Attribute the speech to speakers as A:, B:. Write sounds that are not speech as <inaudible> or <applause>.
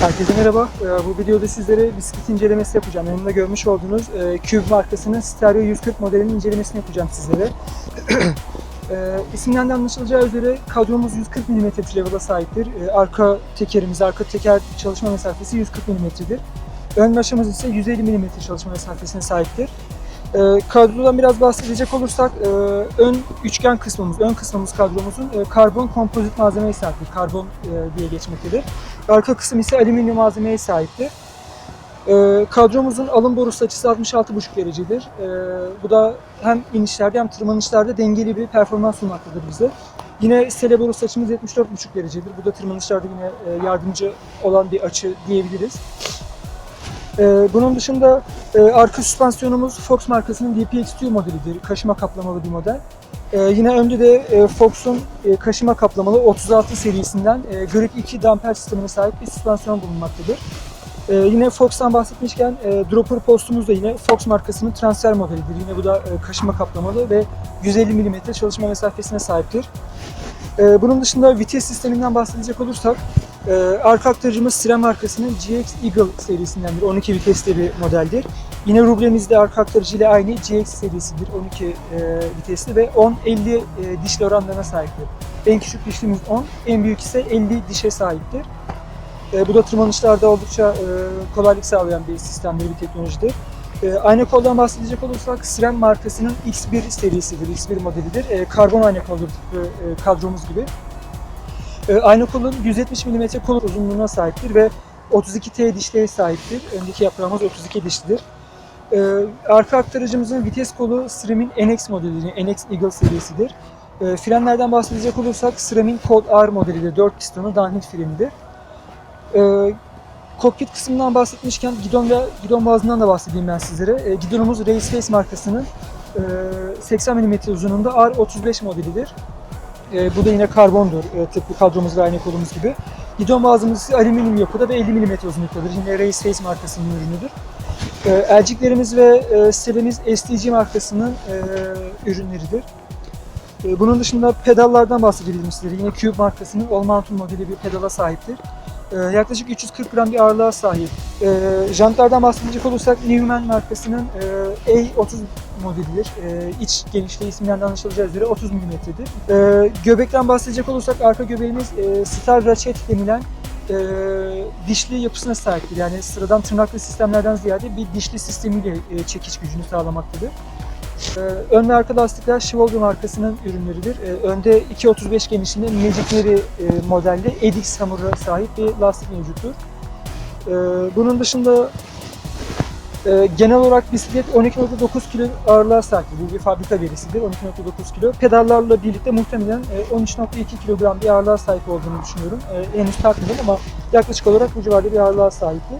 A: Herkese merhaba. Ee, Bu videoda sizlere bisiklet incelemesi yapacağım. Yanımda görmüş olduğunuz e, Cube markasının Stereo 140 modelinin incelemesini yapacağım sizlere. <clears throat> e, isimden de anlaşılacağı üzere kadromuz 140 mm level'a sahiptir. E, arka tekerimiz, arka teker çalışma mesafesi 140 mm'dir. Ön maşamız ise 150 mm çalışma mesafesine sahiptir. E, kadrodan biraz bahsedecek olursak e, ön üçgen kısmımız, ön kısmımız kadromuzun e, karbon kompozit malzemeye sahiptir. Karbon e, diye geçmektedir. Arka kısım ise alüminyum malzemeye sahiptir. Ee, kadromuzun alım borusu açısı 66,5 derecedir. Ee, bu da hem inişlerde hem tırmanışlarda dengeli bir performans sunmaktadır bize. Yine sele borusu açımız 74,5 derecedir. Bu da tırmanışlarda yine e, yardımcı olan bir açı diyebiliriz. Ee, bunun dışında e, arka süspansiyonumuz Fox markasının DPX2 modelidir. Kaşıma kaplamalı bir model. Ee, yine önde de e, Fox'un e, kaşıma kaplamalı 36 serisinden e, Grip 2 damper sistemine sahip bir süspansiyon bulunmaktadır. Ee, yine Fox'tan bahsetmişken e, dropper postumuz da yine Fox markasının transfer modelidir. Yine bu da e, kaşıma kaplamalı ve 150 mm çalışma mesafesine sahiptir. Ee, bunun dışında vites sisteminden bahsedecek olursak e, arka aktarıcımız Siren markasının GX Eagle serisindendir. 12 vitesli bir modeldir. Yine rublemizde arka aktarıcı aynı GX serisidir. 12 e, vitesli ve 10-50 e, dişli oranlarına sahiptir. En küçük dişlimiz 10, en büyük ise 50 dişe sahiptir. E, bu da tırmanışlarda oldukça e, kolaylık sağlayan bir sistemdir, bir teknolojidir. E, ayna koldan bahsedecek olursak Siren markasının X1 serisidir, X1 modelidir. E, karbon ayna koldur tıpkı e, kadromuz gibi. E, ayna kolun 170 mm kol uzunluğuna sahiptir ve 32T dişliğe sahiptir. Öndeki yaprağımız 32 dişlidir. Ee, arka aktarıcımızın vites kolu SRAM'in NX modelidir. NX Eagle serisidir. Ee, frenlerden bahsedecek olursak SRAM'in Code R modelidir. 4 pistonlu downhill frenidir. Ee, kokpit kısmından bahsetmişken gidon ve gidon bazından da bahsedeyim ben sizlere. Gidonumuz Race Face markasının e, 80 mm uzunluğunda R35 modelidir. Ee, bu da yine karbondur. E, tıpkı kadromuz aynı kolumuz gibi. Gidon bazımız alüminyum yapıda ve 50 mm uzunluktadır. Yine Race Face markasının ürünüdür. E, elciklerimiz ve e, selemiz STG markasının e, ürünleridir. E, bunun dışında pedallardan bahsedebilirim sizlere. Yine Cube markasının All Mountain modeli bir pedala sahiptir. E, yaklaşık 340 gram bir ağırlığa sahip. E, jantlardan bahsedecek olursak Newman markasının e, A30 modelidir. E, iç genişliği isminden de anlaşılacağı üzere 30 mm'dir. E, göbekten bahsedecek olursak arka göbeğimiz e, Star Ratchet denilen e, dişli yapısına sahiptir. Yani sıradan tırnaklı sistemlerden ziyade bir dişli sistemiyle e, çekiş gücünü sağlamaktadır. E, ön ve arka lastikler Schwalbe markasının ürünleridir. E, önde 2.35 genişliğinde Magicleri e, modelli Edix hamura sahip bir lastik mevcuttur. E, bunun dışında e, genel olarak bisiklet 12.9 kilo ağırlığa sahip. Bu bir fabrika verisidir. 12.9 kilo. Pedallarla birlikte muhtemelen e, 13.2 kilogram bir ağırlığa sahip olduğunu düşünüyorum. E, henüz tartmadım ama yaklaşık olarak bu civarda bir ağırlığa sahipti.